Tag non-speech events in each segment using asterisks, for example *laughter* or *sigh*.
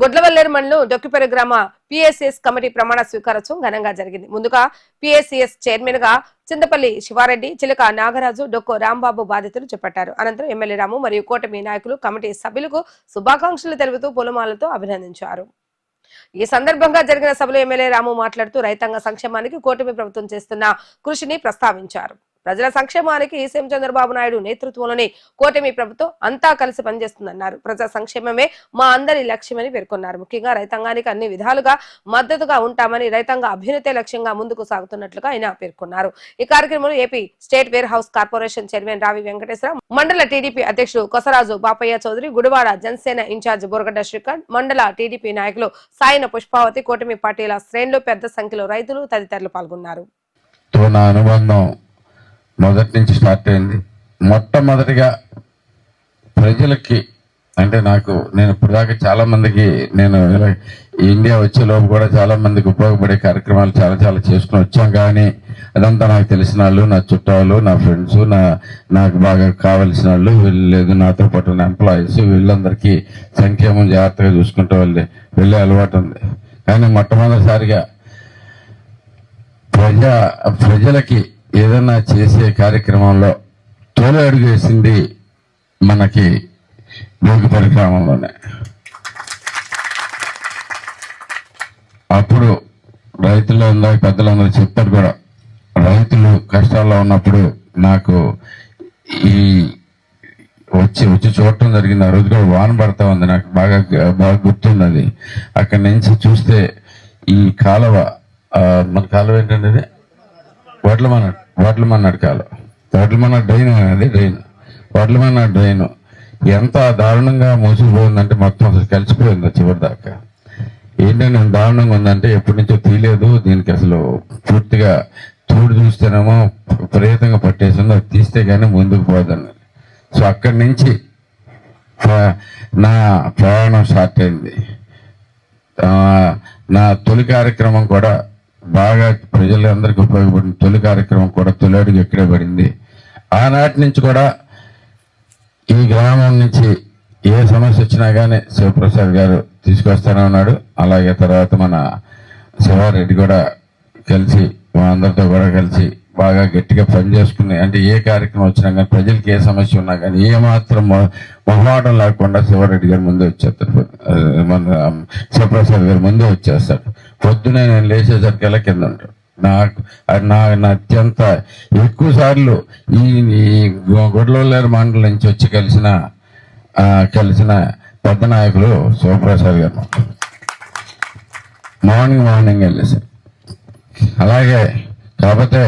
గుడ్లవల్లేరు మండలం డొక్కిపేరు గ్రామ PSS committee ప్రమాణ స్వీకారోత్సవం ఘనంగా జరిగింది. ముందుగా పిఎస్సిఎస్ చైర్మన్గా చింతపల్లి శివారెడ్డి చిలక నాగరాజు డొక్కు రాంబాబు బాధితులు చేపట్టారు. అనంతరం ఎమ్మెల్యే రాము మరియు కూటమి నాయకులు కమిటీ సభ్యులకు శుభాకాంక్షలు తెలుపుతూ పూలమాలతో అభినందించారు. ఈ సందర్భంగా జరిగిన సభలో ఎమ్మెల్యే రాము మాట్లాడుతూ రైతాంగ సంక్షేమానికి కూటమి ప్రభుత్వం చేస్తున్న కృషిని ప్రస్తావించారు. ప్రజల సంక్షేమానికి సీఎం చంద్రబాబు నాయుడు నేతృత్వంలోని కూటమి ప్రభుత్వం అంతా కలిసి పనిచేస్తుందన్నారు. ప్రజా సంక్షేమమే మా అందరి లక్ష్యమని పేర్కొన్నారు. ముఖ్యంగా రైతాంగానికి అన్ని విధాలుగా మద్దతుగా ఉంటామని రైతాంగ అభ్యున్నతే లక్ష్యంగా ముందుకు సాగుతున్నట్లుగా ఆయన పేర్కొన్నారు. ఈ కార్యక్రమంలో AP state warehouse corporation chairman Ravi Venkateswara మండల టీడీపీ అధ్యక్షుడు కొసరాజు బాపయ్య చౌదరి గుడివాడ జనసేన ఇన్ఛార్జ్ బురగడ్డ శ్రీకాంత్ మండల టీడీపీ నాయకులు సాయన పుష్పావతి కూటమి పార్టీల శ్రేణులు పెద్ద సంఖ్యలో రైతులు తదితరులు పాల్గొన్నారు. అనుబంధం మొదటి నుంచి స్టార్ట్ అయింది. మొట్టమొదటిగా ప్రజలకి అంటే నాకు నేను ఇప్పటిదాకా చాలా మందికి నేను ఇండియా వచ్చే లోపు కూడా చాలా మందికి ఉపయోగపడే కార్యక్రమాలు చాలా చాలా చేసుకుని వచ్చాం. కానీ అదంతా నాకు తెలిసిన వాళ్ళు నా చుట్టాలు నా ఫ్రెండ్స్ నా నాకు బాగా కావలసిన వాళ్ళు వీళ్ళు లేదు నాతో పాటు ఉన్న ఎంప్లాయీస్ వీళ్ళందరికీ సంక్షేమం జాగ్రత్తగా చూసుకుంటూ వెళ్ళే వెళ్ళే అలవాటు ఉంది. కానీ మొట్టమొదటిసారిగా ప్రజా ప్రజలకి ఏదైనా చేసే కార్యక్రమంలో తొలి అడుగు వేసింది మనకి భోగిపల్లి గ్రామంలోనే. అప్పుడు రైతులు అందరూ పెద్దలందరూ చెప్పారు కూడా రైతులు కష్టాల్లో ఉన్నప్పుడు నాకు ఈ వచ్చి వచ్చి చూడటం జరిగింది. ఆ రోజు కూడా వాన పడతా ఉంది నాకు బాగా బాగా గుర్తుంది అది అక్కడి నుంచి చూస్తే ఈ కాలువ మన కాలువ ఏంటంటే వడ్లమన్న వడ్లమన్నాడు వడ్లమన్నాడు వడ్లమన్న డ్రైన్ అనేది డ్రైన్. వడ్లమన్న డ్రైన్. ఎంత దారుణంగా మోసిపోయిందంటే మొత్తం అసలు కలిసిపోయింది చివరి దాకా ఏంటంటే దారుణంగా ఉందంటే ఎప్పటి నుంచో తీయలేదు. దీనికి అసలు పూర్తిగా తోడు చూస్తేనేమో విపరీతంగా పట్టేసింది అది తీస్తే కానీ ముందుకు పోదని సో అక్కడి నుంచి నా ప్రయాణం స్టార్ట్ అయింది. నా తొలి కార్యక్రమం కూడా బాగా ప్రజలందరికీ ఉపయోగపడిన తొలి కార్యక్రమం కూడా తొలి అడుగు ఇక్కడే పడింది. ఆనాటి నుంచి కూడా ఈ గ్రామం నుంచి ఏ సమస్య వచ్చినా కానీ శివప్రసాద్ గారు తీసుకొస్తానే ఉన్నాడు. అలాగే తర్వాత మన శివారెడ్డి కూడా కలిసి మా అందరితో కూడా కలిసి బాగా గట్టిగా పని చేసుకుని అంటే ఏ కార్యక్రమం వచ్చినా కానీ ప్రజలకి ఏ సమస్య ఉన్నా కానీ ఏ మాత్రం మొహమాటం లేకుండా శివారెడ్డి గారు ముందే వచ్చేస్తారు. మన శివప్రసాద్ గారు ముందే వచ్చేస్తారు. పొద్దునే నేను లేచేసరికల్లా కింద ఉంటాడు? నాకు నా అత్యంత ఎక్కువ సార్లు ఈ ఈ గొడవలేరు మండలం నుంచి వచ్చి కలిసిన కలిసిన పెద్ద నాయకులు శివప్రసాద్ గారు. మార్నింగ్ మార్నింగ్ వెళ్ళేసారు. అలాగే కాకపోతే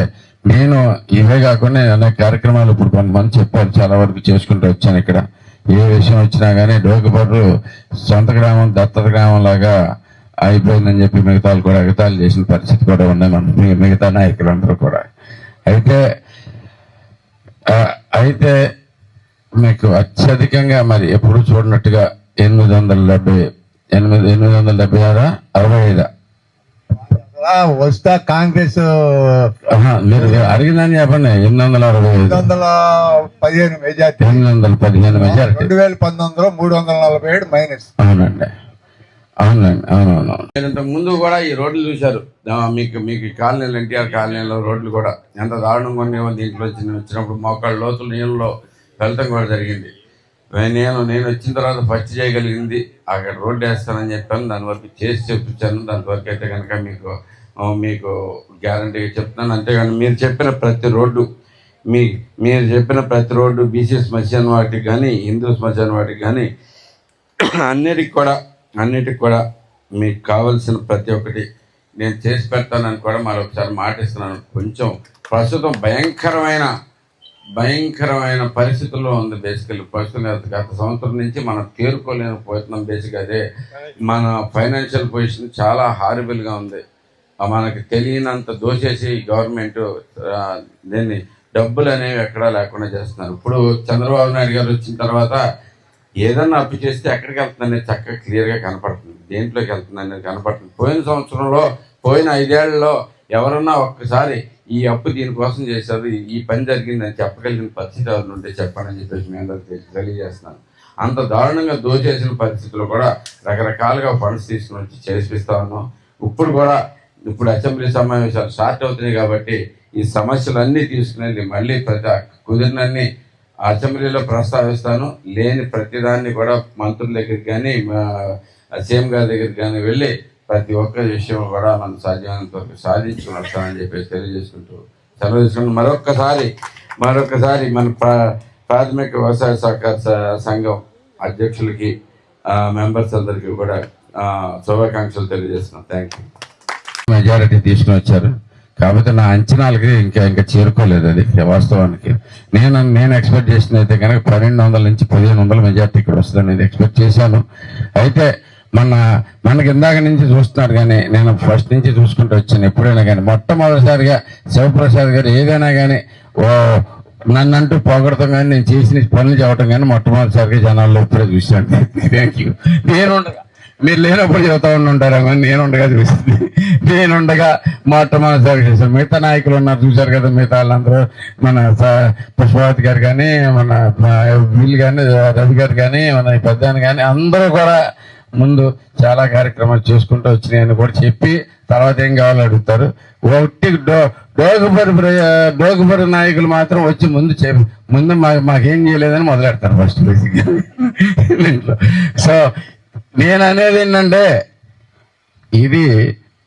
నేను ఇవే కాకుండా అనేక కార్యక్రమాలు ఇప్పుడు కొంతమంది చెప్పారు చాలా వరకు చేసుకుంటూ వచ్చాను ఇక్కడ. ఏ విషయం వచ్చినా కానీ డోకపర్రు సొంత గ్రామం దత్తత గ్రామం లాగా అయిపోయిందని చెప్పి మిగతా కూడా ఎగతాళి చేసిన పరిస్థితి కూడా ఉన్నాయి మన మిగతా నాయకులందరూ కూడా. అయితే అయితే మీకు అత్యధికంగా మరి ఎప్పుడు చూడనట్టుగా ఎనిమిది వందల డెబ్బై ఎనిమిది ఎనిమిది వందల డెబ్బై ఆరా? అరవై ఐదా? వస్తా కాంగ్రెస్ మీరు అడిగిందని చెప్పండి ఎనిమిది వందల అరవై ఐదు. రెండు వందల పదిహేను మెజార్టీ. ఎనిమిది వందల పదిహేను మెజారిటీ. రెండు వేల పంతొమ్మిదిలో మూడు వందల నలభై ఏడు మైనస్. అవునండి. అవునండి అవునవును. ఇంతకు ముందు కూడా ఈ రోడ్లు చూశారు. మీకు మీకు కాలనీలు ఎన్టీఆర్ కాలనీలో రోడ్లు కూడా. ఎంత దారుణంగా ఉండేవాళ్ళు దీంట్లో వచ్చిన వచ్చినప్పుడు. మోకాళ్ళ లోతులు నీళ్ళలో వెళ్ళటం కూడా జరిగింది. నేను నేను వచ్చిన తర్వాత పచ్చి చేయగలిగింది అక్కడ రోడ్డు వేస్తానని చెప్పాను. దాని వరకు చేసి చెప్పించాను దాని వరకు అయితే కనుక మీకు మీకు గ్యారంటీగా చెప్తున్నాను. అంతేగాని మీరు చెప్పిన ప్రతి రోడ్డు మీ మీరు చెప్పిన ప్రతి రోడ్డు బీసీ శ్మశాన వాటికి కానీ హిందూ శ్మశాన వాటికి కానీ అన్నిటికి కూడా అన్నిటికి కూడా మీకు కావలసిన ప్రతి ఒక్కటి నేను చేసి పెడతానని కూడా మరొకసారి మాటిస్తున్నాను. కొంచెం ప్రస్తుతం భయంకరమైన భయంకరమైన పరిస్థితుల్లో ఉంది బేసికల్ ప్రస్తుతం గత సంవత్సరం నుంచి మనం తేరుకోలేకపోతున్నాం బేసిక్ అదే. మన ఫైనాన్షియల్ పొజిషన్ చాలా హారిబుల్గా ఉంది. మనకు మనకి తెలియనంత దోచేసి గవర్నమెంట్ దీన్ని డబ్బులు అనేవి ఎక్కడా లేకుండా చేస్తున్నారు. ఇప్పుడు చంద్రబాబు నాయుడు గారు వచ్చిన తర్వాత ఏదన్నా అప్పు చేస్తే ఎక్కడికి వెళ్తుందనేది చక్కగా క్లియర్గా కనపడుతుంది. దేంట్లోకి వెళ్తుంది అనేది కనపడుతుంది. పోయిన సంవత్సరంలో పోయిన ఐదేళ్ళలో ఎవరన్నా ఒక్కసారి ఈ అప్పు దీనికోసం చేశారు ఈ- పని పని జరిగిందని చెప్పగలిగిన పరిస్థితి ఎవరు ఉంటే చెప్పాలని చెప్పేసి మీ తెలియజేస్తున్నాను. అంత దారుణంగా దోచేసిన పరిస్థితుల్లో కూడా రకరకాలుగా ఫండ్స్ తీసుకుని వచ్చి చేసిస్తా ఉన్నాం. ఇప్పుడు కూడా ఇప్పుడు అసెంబ్లీ సమావేశాలు స్టార్ట్ అవుతున్నాయి కాబట్టి ఈ సమస్యలన్నీ తీసుకునేది మళ్ళీ ప్రతి కుదిరినన్ని అసెంబ్లీలో ప్రస్తావిస్తాను. లేని ప్రతిదాన్ని కూడా మంత్రుల దగ్గరికి కానీ సీఎం గారి దగ్గరికి కానీ వెళ్ళి ప్రతి ఒక్క విషయం కూడా మనం సాధ్యమైనంత వరకు సాధించుకుని వస్తామని చెప్పేసి తెలియజేసుకుంటూ సెలవు తీసుకుంటూ మరొక్కసారి మరొకసారి మన ప్రా- ప్రాథమిక వ్యవసాయ సహకార సంఘం అధ్యక్షులకి మెంబర్స్ అందరికీ కూడా శుభాకాంక్షలు తెలియజేస్తున్నాం థ్యాంక్ యూ మెజారిటీ తీసుకుని వచ్చారు. కాకపోతే నా అంచనాలకి ఇంకా ఇంకా చేరుకోలేదు అది వాస్తవానికి. నేను నేను ఎక్స్పెక్ట్ చేసింది అయితే కనుక పన్నెండు వందల నుంచి పదిహేను వందల మెజార్టీ ఇక్కడ వస్తుందని ఇది ఎక్స్పెక్ట్ చేశాను. అయితే మన మనకి ఇందాక నుంచి చూస్తున్నారు కానీ నేను ఫస్ట్ నుంచి చూసుకుంటూ వచ్చాను ఎప్పుడైనా కానీ. మొట్టమొదటిసారిగా శివప్రసాద్ గారు ఏదైనా కానీ ఓ అంటూ పొగడతాం కానీ నేను చేసిన పనులు చెప్పడం కానీ మొట్టమొదటిసారిగా జనాల్లో ఇప్పుడే చూశాను. *laughs* థ్యాంక్ యూ నేను ఉండగా మీరు లేనప్పుడు చెబుతా ఉండుంటారేమో నేను ఉండగా చూసింది నేను ఉండగా మొట్టమొదటిసారి చేశాను మిగతా నాయకులు ఉన్నారు చూశారు కదా మిగతా వాళ్ళందరూ. మన స- పుష్పవతి గారు కానీ మన వీళ్ళు కానీ రవి గారు కానీ మన పెద్ద కానీ అందరూ కూడా ముందు చాలా కార్యక్రమాలు చేసుకుంటూ వచ్చినాయని కూడా చెప్పి తర్వాత ఏం కావాలో అడుగుతారు. ఒకటి డో డోగుబరి డోగుబరి నాయకులు మాత్రం వచ్చి ముందు చే ముందు మాకేం చేయలేదని మొదలెడతారు ఫస్ట్ బేసిక్గా. *laughs* సో నేను అనేది ఏంటంటే ఇది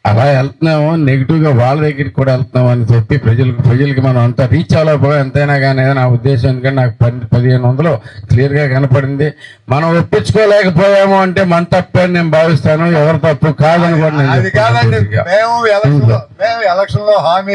అలా వెళ్తున్నాము నెగిటివ్గా వాళ్ళ దగ్గరికి కూడా వెళ్తున్నాం అని చెప్పి ప్రజలకు ప్రజలకి మనం అంతా రీచ్ అవ్వలేకపోయి ఎంతైనా కానీ నా ఉద్దేశం ఎందుకంటే నాకు పది పదిహేను వందలు క్లియర్గా కనపడింది. మనం ఒప్పించుకోలేకపోయాము అంటే మన తప్పే అని నేను భావిస్తాను ఎవరు తప్పు కాదని కూడా మేము ఎలక్షన్లో హామీ